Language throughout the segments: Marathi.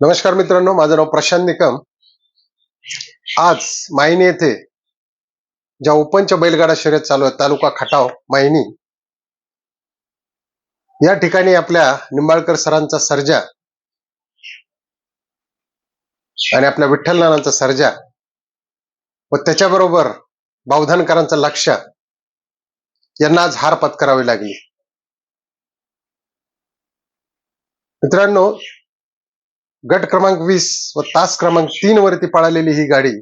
नमस्कार मित्रांनो माझं नाव प्रशांत निकम. आज मायनी येथे ज्या ओपनच्या बैलगाडा शर्यत चालू आहे तालुका खटाव मायनी या ठिकाणी आपल्या निंबाळकर सरांचा सर्जा आणि आपल्या विठ्ठल नानांचा सर्जा व त्याच्याबरोबर बावधानकरांचं लक्ष यांना आज हार पत्करावी लागली. मित्रांनो गट क्रमांक वीस व तास क्रमांक तीन वरती पळालेली ही गाडी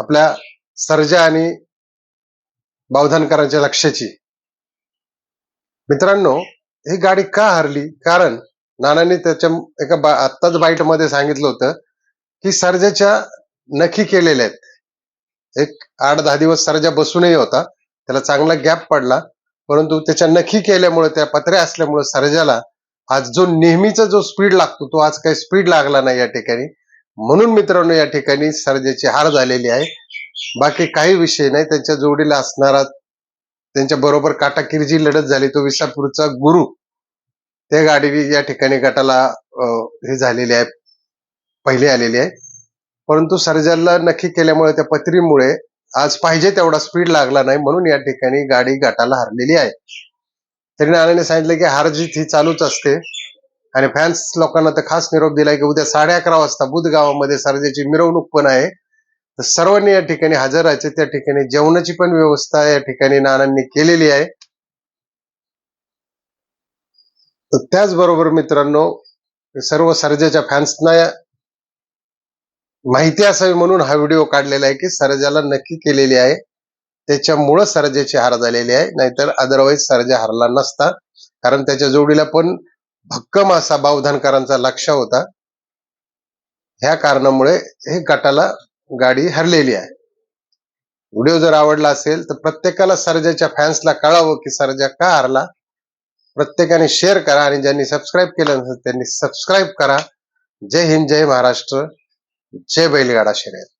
आपल्या सर्जा आणि बावधानकरांच्या लक्षाची मित्रांनो ही गाडी का हरली? कारण नानांनी त्याच्या एका बा- आत्ताच बाईटमध्ये सांगितलं होतं की सर्जाच्या नखी केलेल्या आहेत. एक आठ दहा दिवस सर्जा बसूनही होता. त्याला चांगला गॅप पडला. परंतु त्याच्या नखी केल्यामुळे त्या पत्र्या असल्यामुळे सर्जाला आज जो नेहमीचा जो स्पीड लागतो तो आज काही स्पीड लागला नाही या ठिकाणी. म्हणून मित्रांनो या ठिकाणी सर्जाची हार झालेली आहे. बाकी काही विषय नाही. त्यांच्या जोडीला असणारा त्यांच्या बरोबर काटाकिरची लढत झाली. तो विसापूरचा गुरु त्या गाडी या ठिकाणी गटाला हे झालेली आहे. पहिली आलेली आहे. परंतु सर्जाला नक्की केल्यामुळे त्या पत्रीमुळे आज पाहिजे तेवढा स्पीड लागला नाही. म्हणून या ठिकाणी गाडी गटाला हरलेली आहे. तरी नानाने सांगितलं की हार जीत ही चालूच असते. आणि फॅन्स लोकांना तर खास निरोप दिलाय की उद्या साडे अकरा वाजता बुध गावामध्ये सरजेची मिरवणूक पण आहे. तर सर्वांनी या ठिकाणी हजर राहायचे त्या ठिकाणी जेवणाची पण व्यवस्था या ठिकाणी नानांनी केलेली आहे. तर त्याचबरोबर मित्रांनो सर्व सरजेच्या फॅन्सना माहिती असावी म्हणून हा व्हिडिओ काढलेला आहे की सरजाला नक्की केलेली आहे. त्याच्यामुळं सर्जेची हार झालेली आहे. नाहीतर अदरवाईज सर्जा हरला नसता. कारण त्याच्या जोडीला पण भक्कम असा बावधानकरांचा लक्ष होता. ह्या कारणामुळे हे गटाला गाडी हरलेली आहे. व्हिडिओ जर आवडला असेल तर प्रत्येकाला सर्जाच्या फॅन्सला कळावं की सर्जा का हरला. प्रत्येकाने शेअर करा आणि ज्यांनी सबस्क्राईब केलं नसेल त्यांनी सबस्क्राईब करा. जय हिंद जय महाराष्ट्र. जय बैलगाडा शर्यत.